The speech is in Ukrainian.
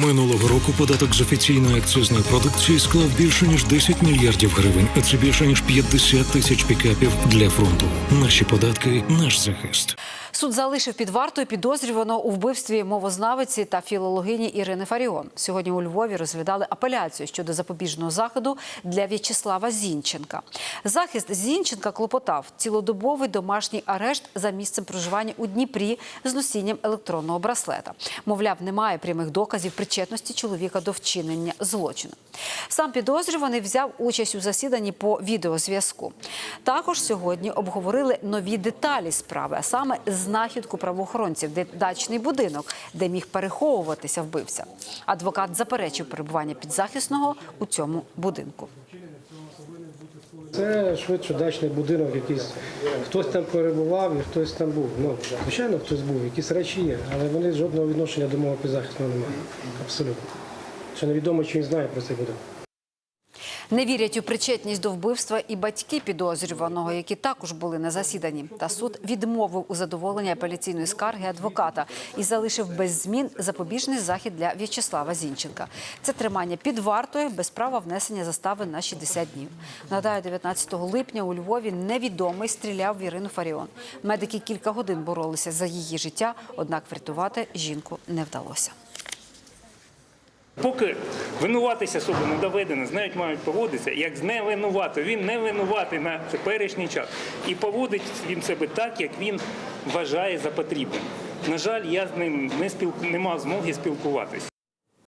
Минулого року податок з офіційної акцизної продукції склав більше ніж 10 мільярдів гривень, а це більше ніж 50 тисяч пікапів для фронту. Наші податки, наш захист. Суд залишив під вартою підозрюваного у вбивстві мовознавиці та філологині Ірини Фаріон. Сьогодні у Львові розглядали апеляцію щодо запобіжного заходу для В'ячеслава Зінченка. Захист Зінченка клопотав цілодобовий домашній арешт за місцем проживання у Дніпрі з носінням електронного браслета. Мовляв, немає прямих доказів причетності чоловіка до вчинення злочину. Сам підозрюваний взяв участь у засіданні по відеозв'язку. Також сьогодні обговорили нові деталі справи, а саме знахідку правоохоронців, де дачний будинок, де міг переховуватися вбивця. Адвокат заперечив перебування підзахисного у цьому будинку. Це швидше дачний будинок якийсь. Хтось там перебував і хтось там був. Ну, звичайно, хтось був, якісь речі є, але вони жодного відношення до мого підзахисного немає. Абсолютно. Ще невідомо, чи він знає про цей будинок. Не вірять у причетність до вбивства і батьки підозрюваного, які також були на засіданні. Та суд відмовив у задоволенні апеляційної скарги адвоката і залишив без змін запобіжний захід для В'ячеслава Зінченка. Це тримання під вартою без права внесення застави на 60 днів. Нагадаю, 19 липня у Львові невідомий стріляв в Ірину Фаріон. Медики кілька годин боролися за її життя, однак врятувати жінку не вдалося. Поки винуватись особи не доведено, з нею мають поводитися як з невинувати, Він не винуватий на теперішній час. І поводить він себе так, як він вважає за потрібне. На жаль, я з ним не, спілку не мав змоги спілкуватися.